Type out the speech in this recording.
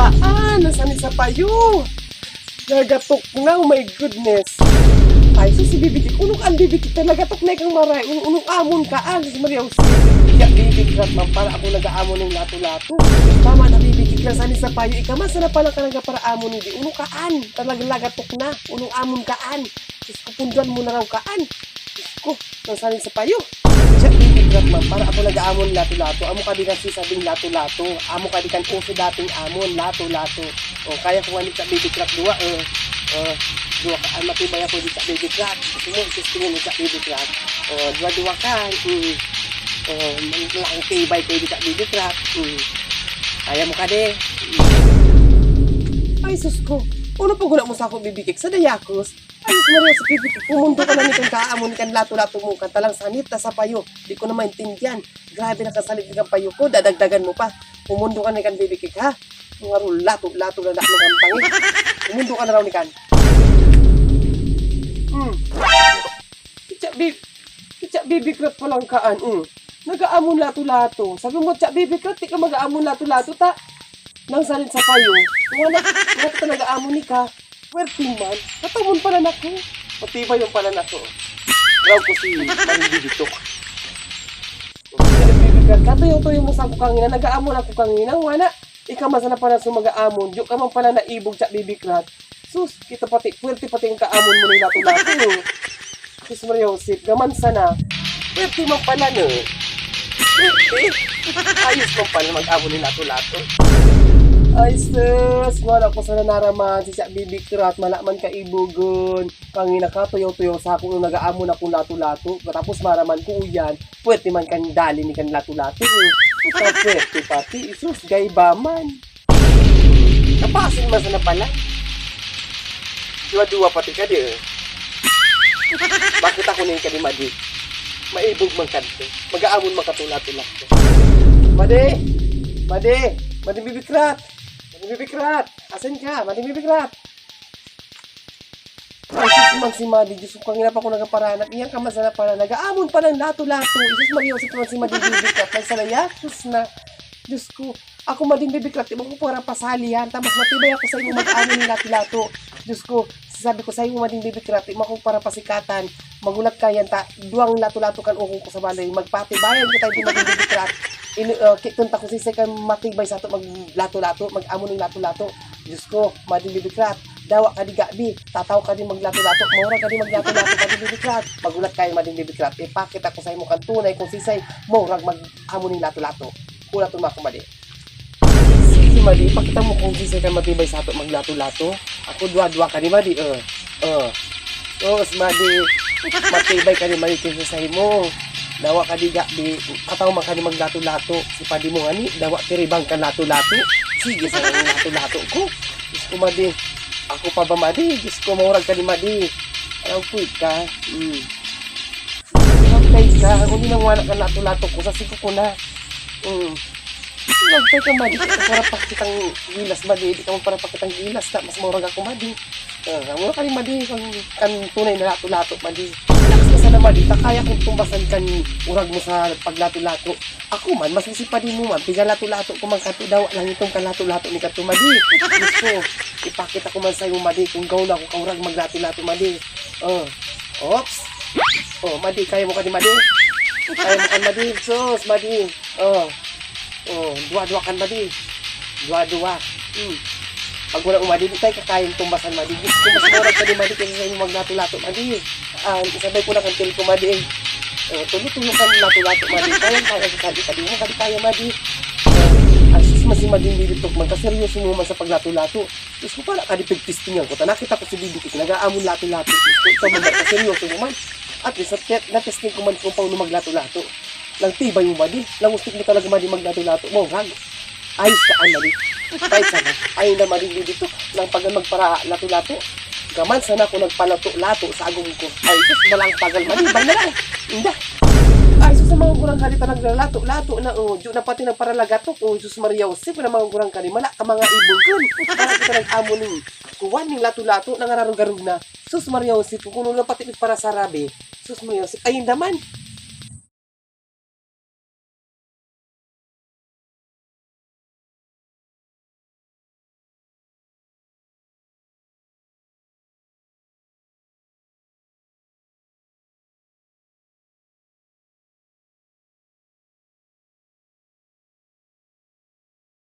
Paan? Nasaan sa payo? Nagatok na, oh my goodness. Ay, so si Bibiki, unong ang Bibiki talaga, tok na kang maray, unong, unong amon ka, ah, si Maria Jose. Ya, Bibiki, kat man, para ako nag-aamon ng lato-lato. Tama na, Bibiki, lang sani sa payo, ika, masana pala ka naga para amon hindi, unong kaan, talagang lagatok na, unong amon kaan. Diyos ko, punduan mo na raw kaan. Diyos ko, lang sani sa payo. Kat man, para ako nag-aamon lato-lato, amo ka di kasi sabing lato-lato, amo ka di kan uso dating amon, lato-lato. O, kaya kung ano sa Bibiki, kat duwa, eh, eh, dua ka ang matibay ako di sa baby crack gusto mo isistingin mo sa baby crack o dua ka mm. o malaking tibay kayo di sa baby crack mm. kaya mo ka de mm. ay sus ko ano pa gula mo sa ako bibikik sa dayakos ay sus Maria sa bibikik pumundo ka na ni kang kaamon kan lato-lato mo kan talang sanit na sa payo di ko na maintindihan grabe na kasalit kang payo ko dadagdagan mo pa pumundo ka na kan bibikik ha mga lato-lato na dami kang tangi pumundo ka na raw ni kan Mm. Kitsa bib Kitsa bibi krap pa lang kaan. Mm. Nagaamon lato-lato. Sabi mo, tsa bibi krap, di ka mag-aamon lato-lato ta. Nang salit sa payo. Kung wala, wala ka nag-aamon ni ka. Werting man. Katamon pala na ko. Matibay yung pala na ko. Raw ko si Maring Bibitok. Bibi krap, katuyo-tuyo mo sa ako kangina. Nag-aamon ako kangina. Wala. Ika masana pa na sumag-aamon. Diyo ka man pala naibog tsa bibi krap. Sus, kita pati, pwerte pati ang kaamon mo ng lato-lato. Sus Maria Josep, gaman sana. Pwerte man pala no. Pwerte. Ayos man pala mag-amon ng lato-lato. Ay sus, wala ko sana naraman si Siya Bibi Krat, malaman ka ibugon. Kangina ka, tuyo-tuyo sa akong nag-aamon akong lato-lato. Tapos maraman ko yan, pwerte man kan dali ni kan lato-lato. Ikaw pwerte pati, sus, gay ba man. Napasin man sana pala. Dua-dua pati ka di. Bakit ako na yung kanimadi? Maibog man kanto. Mag-aamon man katula-tula ko. Madi! Madi! Madi bibikrat! Bibikrat! Asan ka? Madi bibikrat! Ay, sus man si Madi. Diyos ko, kangina pa ako nagaparanak. Iyan ka masana pala. Nag-aamon pa ng lato-lato. Isus Maria, si man si Madi bibikrat. Nagsalaya, sus na. Diyos ko, ako mading bibikrat. Ibang ko para pasalihan. Tapos matibay ako sa inyo mag-aamon ng lato-lato. Diyos ko, sabi ko sa iyo mading bibikrat, mo akong para pasikatan, magulat ka yan ta, duwang lato-lato kan ukong ko sa balay, magpatibayan ko tayo di mading bibikrat, in, uh, kitunta ko sisay kan matibay sa ato mag lato-lato, mag-amo lato-lato, Diyos ko, mading bibikrat, dawa ka di gabi, tataw ka di maglato-lato, maura ka di maglato-lato, mading bibikrat, magulat kayo mading bibikrat, ipakita ko sa imo kan tunay kung sisay, maurag mag-amo lato-lato, kulat tumako madi. Sige, Madi, pakita mo kung sisay ka matibay sa ato maglato-lato. Ako dua-dua ka ni Madi, uh. Uh. Tos, Madi, matibay ka ni Madi kaysa sa mo. Dawa ka di di ataw man ka ni maglato-lato. Si Padi mo ani, dawa tiribang ka lato-lato. Sige sa lato-lato ko. Diyos ko, Madi. Ako pa ba, Madi? Diyos ko, maurag ka ni Madi. Ayaw ko ka. Hmm. Okay ka, hindi nang wala ka lato-lato ko. Sa siko ko na. Hmm. Nagtay ka madi, ka para pakitang gilas madi, di ka mo para pakitang gilas ta, mas murag ako madi. Uh, mura ka rin madi, kung kan tunay na lato-lato madi. Relax ka sana madi, ta kaya kong tumbasan kan urag mo sa paglato-lato. Ako man, mas isipadi mo man, tiga lato-lato ko man kato daw, lang itong kalato-lato ni kato madi. Gusto, ipakita ko man sa'yo madi, kung gaw na ako kaurag maglato-lato madi. Oh, oops. Oh, madi, kaya mo ka ni madi. Kaya mo ka madi, sus, madi. Oh, Oh, dua-dua kan madi. Dua-dua. Hmm. Pag wala umadi, di tayo kakain tumbasan madi. Diyos ko, mas murag ka di madi kaysa sa inyong maglato-lato madi. Ah, isabay ko na kan ko madi eh. Oh, tulo-tulo kan lato-lato madi. Kaya kaya sa sabi ka di mo, kadi kaya madi. Ang sus mas mading bibitok man, kaseryoso mo man sa paglato-lato. Diyos ko, para kadipig-testingan ko. Ta, nakita ko si Bibikik, nag-aamon lato-lato. Diyos ko, ikaw man, kaseryoso mo man. At least, at na-testing ko man kung paano maglato-lato lang tibay yung madi. Lang ustik mo talaga madi maglato-lato. Mo, hag. Ayos ka ang. Kahit sana, ayun na madi dito. Lang pag magpara lato-lato. Gaman sana ako nagpalato-lato sa agong ko. Ay, sus, malang pagal madi. Bay na lang. Inda. Ay, sus, sa mga kurang kalita naglalato-lato na, oh, Diyo na pati nagparalagato. Oh, sus Maria Jose, na mga kurang kalimala, ka mga ibugon. Para kita nag-amo ning kuwan ning lato-lato, nangararong-garong na. Sus Maria Jose, kung kuno na pati para sa rabi. Sus Maria Jose, ayun naman.